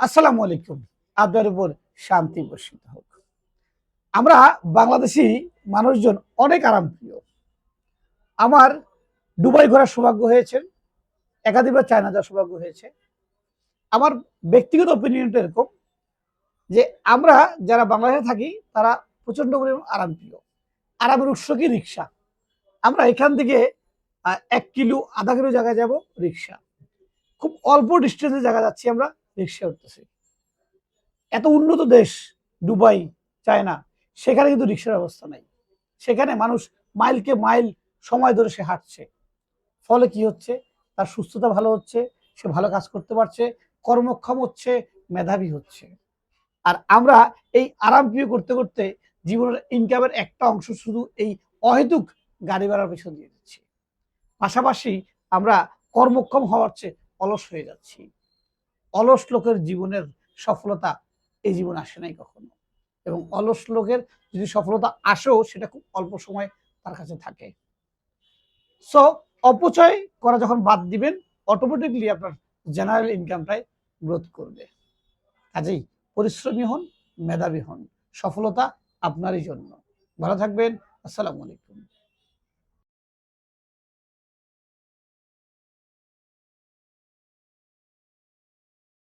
আসসালামু আলাইকুম। আপনার উপর শান্তি বর্ষিত হোক। আমরা বাংলাদেশি মানুষজন অনেক আরামপ্রিয়। আমার দুবাই ঘোরার সৌভাগ্য হয়েছে, একাধিকবার চায়না যাওয়ার সৌভাগ্য হয়েছে। আমার ব্যক্তিগত অপিনিয়নটা এরকম যে আমরা যারা বাংলাদেশে থাকি, তারা প্রচণ্ড পরিমাণ আরামপ্রিয়। আরামের উৎস কি? রিক্সা। আমরা এখান থেকে এক কিলো, আধা কিলো জায়গায় যাব রিক্সা। খুব অল্প ডিস্টেন্সে জায়গা যাচ্ছি আমরা। রিক্সা উঠতেছি। এত উন্নত দেশ, দুবাই, চায়না, সেখানে কিন্তু রিক্সার ব্যবস্থা নাই। সেখানে মানুষ মাইলকে মাইল সময় ধরে সে হাঁটছে। ফলে কি হচ্ছে? তার সুস্থতা ভালো হচ্ছে, সে ভালো কাজ করতে পারছে, কর্মক্ষম হচ্ছে, মেধাবী হচ্ছে। আর আমরা এই আরাম প্রিয় করতে করতে জীবনের ইনকামের একটা অংশ শুধু এই অহেতুক গাড়ি ভাড়ার পেছন দিয়ে দিচ্ছি। পাশাপাশি আমরা কর্মক্ষম হওয়ার চেয়ে অলস হয়ে যাচ্ছি। অলস লোকের জীবনের সফলতা এই জীবন আসে নাই কখনো। এবং অলস লোকের যদি সফলতা আসেও সেটা খুব অল্প সময় তার কাছে থাকে। সো অপচয় করা যখন বাদ দিবেন অটোমেটিকলি আপনার জেনারেল ইনকামটাই গ্রোথ করবে। কাজেই পরিশ্রমী হন মেধাবী হন। সফলতা আপনারই জন্য। ভালো থাকবেন। আসসালামু আলাইকুম।